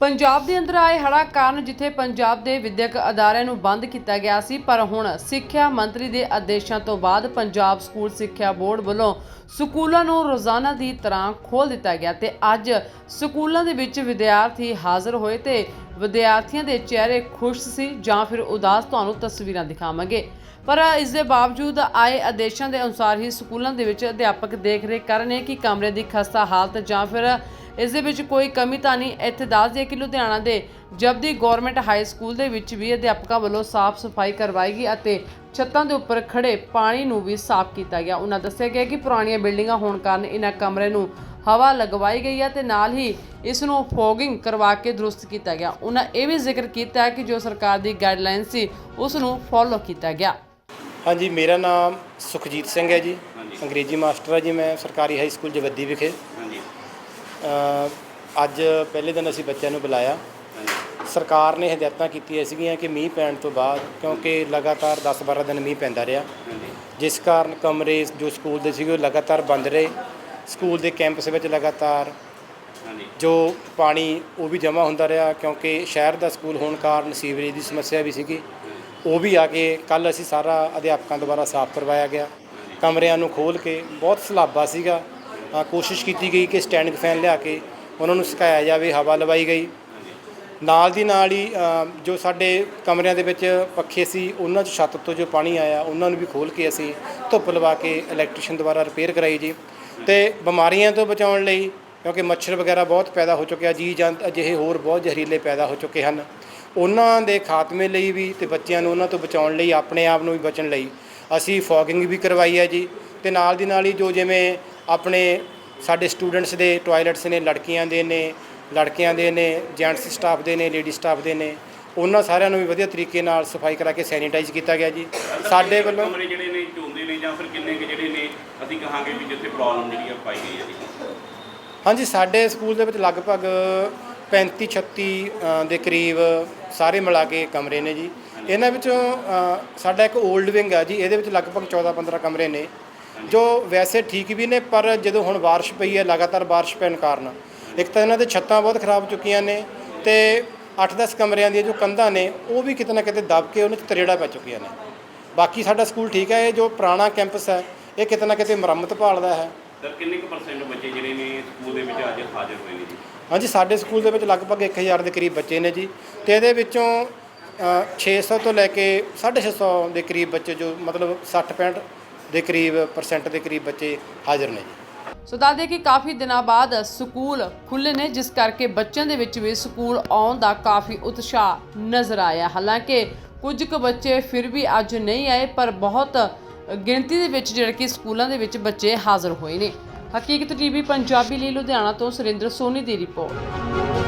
ਪੰਜਾਬ ਦੇ ਅੰਦਰ ਆਏ ਹੜ੍ਹਾਂ ਕਾਰਨ ਜਿੱਥੇ ਪੰਜਾਬ ਦੇ ਵਿਦਿਅਕ ਅਦਾਰਿਆਂ ਨੂੰ ਬੰਦ ਕੀਤਾ ਗਿਆ ਸੀ, ਪਰ ਹੁਣ ਸਿੱਖਿਆ ਮੰਤਰੀ ਦੇ ਆਦੇਸ਼ਾਂ ਤੋਂ ਬਾਅਦ ਪੰਜਾਬ ਸਕੂਲ ਸਿੱਖਿਆ ਬੋਰਡ ਵੱਲੋਂ ਸਕੂਲਾਂ ਨੂੰ ਰੋਜ਼ਾਨਾ ਦੀ ਤਰ੍ਹਾਂ ਖੋਲ੍ਹ ਦਿੱਤਾ ਗਿਆ ਤੇ ਅੱਜ ਸਕੂਲਾਂ ਦੇ ਵਿੱਚ ਵਿਦਿਆਰਥੀ ਹਾਜ਼ਰ ਹੋਏ ਤੇ ਵਿਦਿਆਰਥੀਆਂ ਦੇ ਚਿਹਰੇ ਖੁਸ਼ ਸੀ ਜਾਂ ਫਿਰ ਉਦਾਸ ਤੁਹਾਨੂੰ ਤਸਵੀਰਾਂ ਦਿਖਾਵਾਂਗੇ। ਪਰ ਇਸ ਦੇ ਬਾਵਜੂਦ ਆਏ ਆਦੇਸ਼ਾਂ ਦੇ ਅਨੁਸਾਰ ਹੀ ਸਕੂਲਾਂ ਦੇ ਵਿੱਚ ਅਧਿਆਪਕ ਦੇਖ ਰੇਖ ਕਰ ਰਹੇ ਕਿ ਕਮਰੇ ਦੀ ਖਸਤਾ ਹਾਲਤ ਜਾਂ ਫਿਰ ਇਸ ਦੇ ਵਿੱਚ ਕੋਈ ਕਮੀ ਤਾਂ ਨਹੀਂ। ਇੱਥੇ ਦੱਸ ਦਈਏ ਕਿ ਲੁਧਿਆਣਾ ਦੇ ਜਬਦੀ ਗਵਰਨਮੈਂਟ ਹਾਈ ਸਕੂਲ ਦੇ ਵਿੱਚ ਵੀ ਅਧਿਆਪਕਾਂ ਵੱਲੋਂ ਸਾਫ਼ ਸਫ਼ਾਈ ਕਰਵਾਈ ਗਈ ਅਤੇ ਛੱਤਾਂ ਦੇ ਉੱਪਰ ਖੜੇ ਪਾਣੀ ਨੂੰ ਵੀ ਸਾਫ਼ ਕੀਤਾ ਗਿਆ। ਉਹਨਾਂ ਦੱਸਿਆ ਗਿਆ ਕਿ ਪੁਰਾਣੀਆਂ ਬਿਲਡਿੰਗਾਂ ਹੋਣ ਕਾਰਨ ਇਹਨਾਂ ਕਮਰੇ ਨੂੰ ਹਵਾ ਲਗਵਾਈ ਗਈ ਹੈ ਤੇ ਨਾਲ ਹੀ ਇਸ ਨੂੰ ਫੋਗਿੰਗ ਕਰਵਾ ਕੇ ਦਰੁਸਤ ਕੀਤਾ ਗਿਆ। ਉਹਨਾਂ ਇਹ ਵੀ ਜ਼ਿਕਰ ਕੀਤਾ ਹੈ ਕਿ ਜੋ ਸਰਕਾਰ ਦੀ ਗਾਈਡਲਾਈਨ ਸੀ ਉਸ ਨੂੰ ਫੋਲੋ ਕੀਤਾ ਗਿਆ। ਹਾਂਜੀ ਮੇਰਾ ਨਾਮ ਸੁਖਜੀਤ ਸਿੰਘ ਹੈ ਜੀ। ਅੰਗਰੇਜ਼ੀ ਮਾਸਟਰ ਹੈ ਜੀ ਮੈਂ ਸਰਕਾਰੀ ਹਾਈ ਸਕੂਲ ਜਵੱਦੀ ਵਿਖੇ। ਅੱਜ ਪਹਿਲੇ ਦਿਨ ਅਸੀਂ ਬੱਚਿਆਂ ਨੂੰ ਬੁਲਾਇਆ। ਸਰਕਾਰ ਨੇ ਹਦਾਇਤਾਂ ਕੀਤੀਆਂ ਸੀਗੀਆਂ ਕਿ ਮੀਂਹ ਪੈਣ ਤੋਂ ਬਾਅਦ, ਕਿਉਂਕਿ ਲਗਾਤਾਰ 10-12 ਦਿਨ ਮੀਂਹ ਪੈਂਦਾ ਰਿਹਾ। ਜਿਸ ਕਾਰਨ ਕਮਰੇ ਜੋ ਸਕੂਲ ਦੇ ਸੀਗੇ, ਉਹ ਲਗਾਤਾਰ ਬੰਦ ਰਹੇ। ਸਕੂਲ ਦੇ ਕੈਂਪਸ ਵਿੱਚ ਲਗਾਤਾਰ ਜੋ ਪਾਣੀ, ਉਹ ਵੀ ਜਮ੍ਹਾਂ ਹੁੰਦਾ ਰਿਹਾ, ਕਿਉਂਕਿ ਸ਼ਹਿਰ ਦਾ ਸਕੂਲ ਹੋਣ ਕਾਰਨ ਸੀਵਰੇਜ ਦੀ ਸਮੱਸਿਆ ਵੀ ਸੀਗੀ। ਉਹ ਵੀ ਆ ਕੇ ਕੱਲ ਅਸੀਂ ਸਾਰਾ ਅਧਿਆਪਕਾਂ ਦੁਆਰਾ ਸਾਫ਼ ਕਰਵਾਇਆ ਗਿਆ। ਕਮਰਿਆਂ ਨੂੰ ਖੋਲ ਕੇ ਬਹੁਤ ਸਲਾਬਾ ਸੀਗਾ। ਕੋਸ਼ਿਸ਼ ਕੀਤੀ ਗਈ ਕਿ ਸਟੈਂਡਿੰਗ ਫੈਨ ਲਿਆ ਕੇ ਉਹਨਾਂ ਨੂੰ ਸੁਕਾਇਆ ਜਾਵੇ, ਹਵਾ ਲਵਾਈ ਗਈ। ਨਾਲ ਦੀ ਨਾਲ ਹੀ ਜੋ ਸਾਡੇ ਕਮਰਿਆਂ ਦੇ ਵਿੱਚ ਪੱਖੇ ਸੀ, ਉਹਨਾਂ 'ਚ ਛੱਤ ਤੋਂ ਜੋ ਪਾਣੀ ਆਇਆ, ਉਹਨਾਂ ਨੂੰ ਵੀ ਖੋਲ ਕੇ ਅਸੀਂ ਧੁੱਪ ਲਵਾ ਕੇ ਇਲੈਕਟ੍ਰੀਸ਼ੀਅਨ ਦੁਆਰਾ ਰਿਪੇਅਰ ਕਰਾਈ ਜੀ। ਤੇ ਬਿਮਾਰੀਆਂ ਤੋਂ ਬਚਾਉਣ ਲਈ, ਕਿਉਂਕਿ ਮੱਛਰ ਵਗੈਰਾ ਬਹੁਤ ਪੈਦਾ ਹੋ ਚੁੱਕਿਆ ਜੀ ਜੰਤ ਅਜਿਹੇ ਹੋਰ ਬਹੁਤ ਜ਼ਹਿਰੀਲੇ ਪੈਦਾ ਹੋ ਚੁੱਕੇ ਹਨ। ਉਹਨਾਂ ਦੇ ਖਾਤਮੇ ਲਈ ਵੀ ਤੇ ਬੱਚਿਆਂ ਨੂੰ ਉਹਨਾਂ ਤੋਂ ਬਚਾਉਣ ਲਈ, ਆਪਣੇ ਆਪ ਨੂੰ ਵੀ ਬਚਣ ਲਈ ਅਸੀਂ ਫੋਗਿੰਗ ਵੀ ਕਰਵਾਈ ਹੈ ਜੀ। ਤੇ ਨਾਲ ਦੀ ਨਾਲ ਹੀ ਜੋ ਜਿਵੇਂ ਆਪਣੇ ਸਾਡੇ ਸਟੂਡੈਂਟਸ ਦੇ ਟਾਇਲਟਸ ਨੇ ਲੜਕੀਆਂ ਦੇ ਨੇ ਲੜਕਿਆਂ ਦੇ ਨੇ ਜੈਂਟਸ ਸਟਾਫ ਦੇ ਨੇ ਲੇਡੀ ਸਟਾਫ ਦੇ ਨੇ ਉਹਨਾਂ ਸਾਰਿਆਂ ਨੂੰ ਵੀ ਵਧੀਆ ਤਰੀਕੇ ਨਾਲ ਸਫ਼ਾਈ ਕਰਾ ਕੇ ਸੈਨੀਟਾਈਜ਼ ਕੀਤਾ ਗਿਆ ਜੀ। ਸਾਡੇ ਵੱਲੋਂ ਕਮਰੇ ਜਿਹੜੇ ਨੇ ਚੋਂਦੇ ਨੇ ਜਾਂ ਫਿਰ ਕਿੰਨੇ ਕੁ ਜਿਹੜੇ ਨੇ ਅਸੀਂ ਕਹਾਂਗੇ ਵੀ ਜਿੱਥੇ ਪ੍ਰੋਬਲਮ ਜਿਹੜੀ ਆ ਪਾਈ ਗਈ ਹੈ ਜੀ। ਹਾਂਜੀ ਸਾਡੇ ਸਕੂਲ ਦੇ ਵਿੱਚ ਲਗਭਗ 35 36 ਅ, ਦੇ ਕਰੀਬ ਸਾਰੇ ਮਿਲਾ ਕੇ ਕਮਰੇ ਨੇ ਜੀ। ਇਹਨਾਂ ਵਿੱਚੋਂ ਸਾਡਾ ਇੱਕ 올ਡ ਵਿੰਗ ਆ ਜੀ ਇਹਦੇ ਵਿੱਚ ਲਗਭਗ 14 15 ਕਮਰੇ ਨੇ। ਜੋ ਵੈਸੇ ਠੀਕ ਵੀ ਨੇ ਪਰ ਜਦੋਂ ਹੁਣ ਬਾਰਿਸ਼ ਪਈ ਹੈ ਲਗਾਤਾਰ ਬਾਰਿਸ਼ ਪੈਣ ਕਾਰਨ ਇੱਕ ਤਾਂ ਇਹਨਾਂ ਦੇ ਛੱਤਾਂ ਬਹੁਤ ਖਰਾਬ ਚੁੱਕੀਆਂ ਨੇ ਤੇ 8-10 ਕਮਰਿਆਂ ਦੀਆਂ ਜੋ ਕੰਧਾਂ ਨੇ ਉਹ ਵੀ ਕਿਤੇ ਨਾ ਕਿਤੇ ਦਬ ਕੇ ਉਹਨਾਂ 'ਚ ਤਰੇੜਾ ਪੈ ਚੁੱਕੀਆਂ ਨੇ। ਬਾਕੀ ਸਾਡਾ ਸਕੂਲ ਠੀਕ ਹੈ ਇਹ ਜੋ ਪੁਰਾਣਾ ਕੈਂਪਸ ਹੈ ਇਹ ਕਿਤੇ ਨਾ ਕਿਤੇ ਮੁਰੰਮਤ ਭਾਲਦਾ ਹੈ। ਸਰ ਕਿੰਨੇ ਕੁ ਪਰਸੈਂਟ ਬੱਚੇ ਜਿਹੜੇ ਨੇ ਸਕੂਲ ਦੇ ਵਿੱਚ ਅੱਜ ਹਾਜ਼ਰ ਹੋਏ ਨੇ ਜੀ? ਹਾਂਜੀ ਸਾਡੇ ਸਕੂਲ ਦੇ ਵਿੱਚ ਲਗਭਗ 1000 ਦੇ ਕਰੀਬ ਬੱਚੇ ਨੇ ਜੀ ਤੇ ਇਹਦੇ ਵਿੱਚੋਂ ਅ, 600 ਤੋਂ ਲੈ ਕੇ 650 ਦੇ ਕਰੀਬ ਬੱਚੇ ਜੋ ਮਤਲਬ 60 65 ਦੇ ਕਰੀਬ ਪਰਸੈਂਟ ਦੇ ਕਰੀਬ ਬੱਚੇ ਹਾਜ਼ਰ ਨੇ ਜੀ। ਸੋ ਦੱਸਦੇ ਕਿ ਕਾਫੀ ਦਿਨਾਂ ਬਾਅਦ ਸਕੂਲ ਖੁੱਲੇ ਨੇ, ਜਿਸ ਕਰਕੇ ਬੱਚਿਆਂ ਦੇ ਵਿੱਚ ਵੀ ਸਕੂਲ ਆਉਣ ਦਾ ਕਾਫੀ ਉਤਸ਼ਾਹ ਨਜ਼ਰ ਆਇਆ। ਹਾਲਾਂਕਿ ਕੁਝ ਕੁ ਬੱਚੇ ਫਿਰ ਵੀ ਅੱਜ ਨਹੀਂ ਆਏ, ਪਰ ਬਹੁਤ ਗਿਣਤੀ ਦੇ ਵਿੱਚ ਜਿਹੜੇ ਕਿ ਸਕੂਲਾਂ ਦੇ ਵਿੱਚ ਬੱਚੇ ਹਾਜ਼ਰ ਹੋਏ ਨੇ। ਹਕੀਕਤ ਟੀਵੀ, ਪੰਜਾਬੀ ਲਈ ਲੁਧਿਆਣਾ ਤੋਂ ਸੁਰਿੰਦਰ ਸੋਨੀ ਦੀ ਰਿਪੋਰਟ।